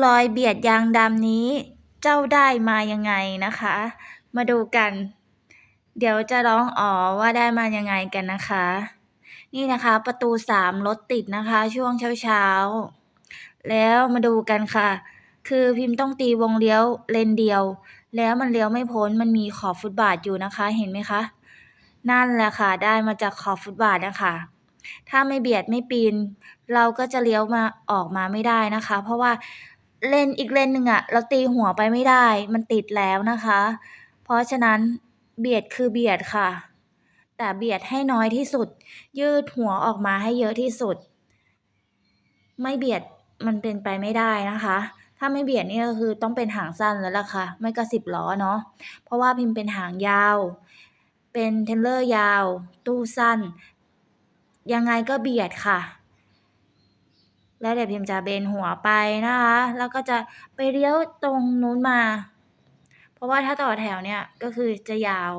รอยเบียดยางดำนี้ เจ้าได้มายังไงนะคะ มาดูกัน เดี๋ยวจะร้องอ๋อว่าได้มายังไงกันนะคะ นี่นะคะประตูสามรถติดนะคะ ช่วงเช้าๆ แล้วมาดูกันค่ะ คือพิมพ์ต้องตีวงเลี้ยวเลนเดียว แล้วมันเลี้ยวไม่พ้นมันมีขอบฟุตบาทอยู่นะคะเห็นไหมคะ นั่นแหละค่ะ ได้มาจากขอบฟุตบาทนะคะถ้าไม่เบียดไม่ปีน เราก็จะเลี้ยวมาออกมาไม่ได้นะคะ เพราะว่า เลนอีกเลนหนึ่งอะเราตีหัวไปไม่ได้ มันติดแล้วนะคะ เพราะฉะนั้นเบียดคือเบียดค่ะ แต่เบียดให้น้อยที่สุด ยืดหัวออกมาให้เยอะที่สุด ไม่เบียดมันเป็นไปไม่ได้นะคะ ถ้าไม่เบียดนี่ก็คือต้องเป็นหางสั้นแล้วล่ะค่ะ ไม่ก็สิบล้อเนาะเพราะว่าพิมพ์เป็นหางยาว เป็นเทรลเลอร์ยาว ตู้สั้น ยังไงก็เบียดค่ะ แล้วเดี๋ยวพิมจะเบนหัวไปนะคะ แล้วก็จะไปเลี้ยวตรงนู้นมา เพราะว่าถ้าต่อแถวเนี่ยก็คือจะยาว